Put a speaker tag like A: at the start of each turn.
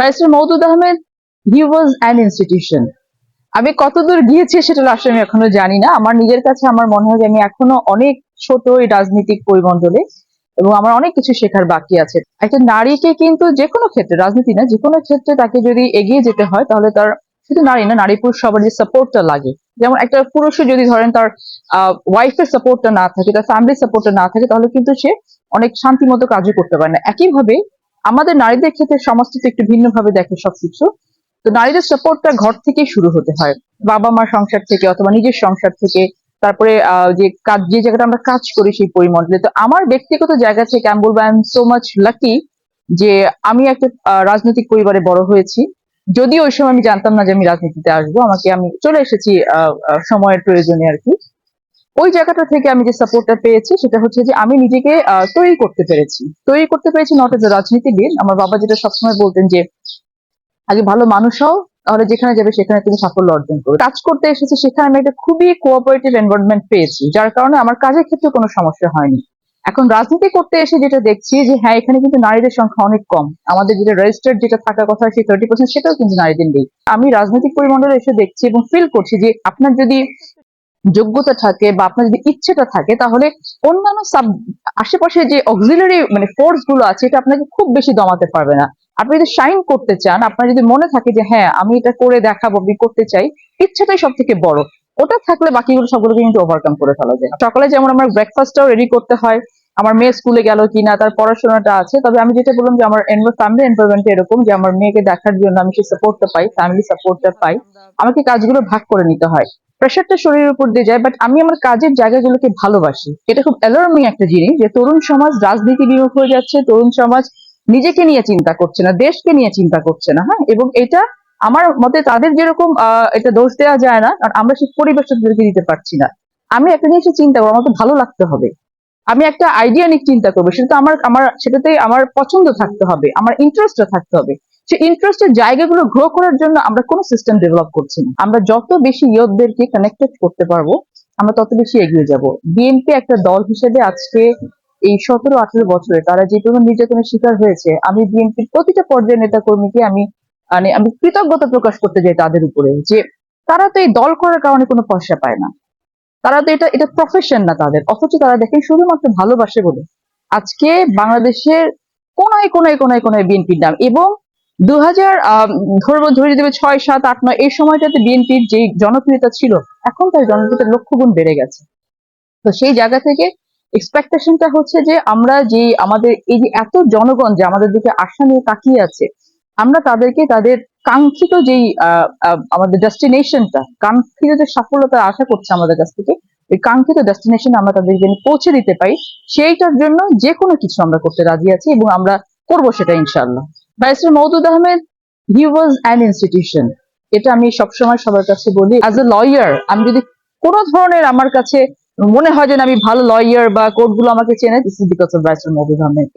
A: Barrister Moudud Ahmed he was an institution আমি কতদূর গিয়েছি সেটা আসলে আমি এখনও জানি না। আমার নিজের কাছে আমার মনে হয় যে আমি এখনও অনেক ছোট এই রাজনৈতিক পরিমণ্ডলে এবং আমার অনেক কিছু শেখার বাকি আছে। একটা নারীকে কিন্তু যে কোনো ক্ষেত্রে, রাজনীতি না, যে কোনো ক্ষেত্রে তাকে যদি এগিয়ে যেতে হয়, তাহলে তার শুধু নারী না, নারী পুরুষ সবার যে সাপোর্টটা লাগে। যেমন একটা পুরুষও যদি ধরেন তার ওয়াইফের সাপোর্টটা না থাকে, তার ফ্যামিলির সাপোর্টটা না থাকে, তাহলে কিন্তু সে অনেক শান্তি মতো কাজও করতে পারে না। একইভাবে আমাদের নারীদের ক্ষেত্রে সমাজটি তো একটু ভিন্নভাবে দেখে সবকিছু তো নারীদের সাপোর্টটা ঘর থেকেই শুরু হতে হয়। বাবা মার সংসার থেকে অথবা নিজের সংসার থেকে, তারপরে যে কাজ, যে জায়গাটা আমরা কাজ করি সেই পরিমণ্ডলে। তো আমার ব্যক্তিগত জায়গা থেকে আমি বলব I am so much lucky যে আমি একটা রাজনৈতিক পরিবারে বড় হয়েছি। যদিও ওই সময় আমি জানতাম না যে আমি রাজনীতিতে আসব। আমাকে আমি চলে এসেছি সময়ের প্রয়োজনে আর কি। ওই জায়গাটা থেকে আমি যে সাপোর্টটা পেয়েছি সেটা হচ্ছে যে আমি নিজেকে তৈরি করতে পেরেছি। তৈরি করতে পেরেছি নট এজ রাজনীতিবিদ। আমার বাবা যেটা সবসময় বলতেন যে, আগে ভালো মানুষ হও, তাহলে যেখানে যাবে সেখানে তুমি সাফল্য অর্জন করবে। কাজ করতে এসেছি সেখানে আমি একটা খুবই কোঅপারেটিভ এনভায়রনমেন্ট পেয়েছি, যার কারণে আমার কাজের ক্ষেত্রে কোনো সমস্যা হয়নি। এখন রাজনীতি করতে এসে যেটা দেখছি যে হ্যাঁ এখানে কিন্তু নারীদের সংখ্যা অনেক কম। আমাদের যেটা রেজিস্টার্ড যেটা থাকার কথা সেই থার্টি পার্সেন্ট সেটাও কিন্তু নারীদের নেই। আমি রাজনৈতিক পরিমণ্ডলে এসে দেখছি এবং ফিল করছি যে, আপনার যদি যোগ্যতা থাকে বা আপনার যদি ইচ্ছেটা থাকে, তাহলে অন্যান্য সাব আশেপাশে যে অক্সিলারি মানে ফোর্সগুলো আছে, এটা আপনাকে খুব বেশি দমাতে পারবে না। আপনি যদি শাইন করতে চান, আপনার যদি মনে থাকে যে হ্যাঁ আমি এটা করে দেখাবো, আমি করতে চাই, ইচ্ছাটাই সব থেকে বড়। ওটা থাকলে বাকিগুলো সবগুলোকে কিন্তু ওভারকাম করে ফেলা যায়। সকালে যেমন আমার ব্রেকফাস্টটাও রেডি করতে হয়, আমার মেয়ে স্কুলে গেল কিনা, তার পড়াশোনাটা আছে, তবে আমি যেটা বললাম যে, আমার ফ্যামিলি এনভারনমেন্ট এরকম যে, আমার মেয়েকে দেখার জন্য আমি সেই সাপোর্টটা পাই ফ্যামিলি সাপোর্টটা পাই, আমাকে কাজগুলো ভাগ করে নিতে হয়। প্রেশারটা শরীরের উপর দিয়ে যায় বাট আমি আমার কাজের জায়গাগুলোকে ভালোবাসি। এটা খুব অ্যালার্মিং একটা জিনিস যে তরুণ সমাজ রাজনীতি বিমুখ হয়ে যাচ্ছে, তরুণ সমাজ নিজেকে নিয়ে চিন্তা করছে না, দেশকে নিয়ে চিন্তা করছে না হ্যাঁ? এবং এটা আমার মতে তাদের যেরকম এটা দোষ দেওয়া যায় না কারণ আমরা সেই পরিবেশটা তাদেরকে দিতে পারছি না। আমি একটা জিনিসে চিন্তা করব আমার তো ভালো লাগতে হবে। আমি একটা আইডিয়া নিয়ে চিন্তা করব, সেটা তো আমার আমার, সেটাতে আমার পছন্দ থাকতে হবে, আমার ইন্টারেস্টটা থাকতে হবে। সেই ইন্টারেস্টের জায়গাগুলো গ্রো করার জন্য আমরা কোনো সিস্টেম ডেভেলপ করছি না। আমরা যত বেশি কানেক্টেড করতে পারব, আমরা তত বেশি এগিয়ে যাব। বিএনপি একটা দল হিসেবে আজকে এই সতেরো, আঠেরো বছরে তারা যে নির্যাতনের শিকার হয়েছে, আমি বিএনপির প্রতিটা পর্যায়ের নেতা কর্মীকে আমি মানে আমি কৃতজ্ঞতা প্রকাশ করতে চাই তাদের উপরে যে তারা তো এই দল করার কারণে কোনো পয়সা পায় না। তারা তো এটা এটা প্রফেশন না তাদের। অথচ তারা দেখেন শুধুমাত্র ভালোবাসে বলে। আজকে বাংলাদেশের কোনায় কোনায় কোনায় কোনায় বিএনপির নাম এবং দু হাজার ধরবো ছয়, সাত, আট, নয়, এই সময়টাতে বিএনপির যে জনপ্রিয়তা ছিল, এখন তার জনপ্রিয়তা লক্ষ গুণ বেড়ে গেছে। তো সেই জায়গা থেকে এক্সপেকটেশনটা হচ্ছে যে আমরা যে আমাদের এই যে এত জনগণ যে আমাদের দিকে আশা নিয়ে তাকিয়ে আছে, আমরা তাদেরকে তাদের কাঙ্ক্ষিত যেই আমাদের ডেস্টিনেশনটা কাঙ্ক্ষিত যে সফলতা আশা করছে আমাদের কাছ থেকে ওই কাঙ্ক্ষিত ডেস্টিনেশন আমরা তাদেরকে পৌঁছে দিতে পারি, সেইটার জন্য যে কোনো কিছু আমরা করতে রাজি আছি এবং আমরা করব সেটা ইনশাল্লাহ barrister Moudud Ahmed he was an institution এটা আমি সবসময় সবার কাছে বলি অ্যাজ এ লয়ার আমি যদি কোনো ধরনের আমার কাছে মনে হয় যে আমি ভালো লয়ার বা কোর্টগুলো আমাকে চেনে this is because of barrister Moudud Ahmed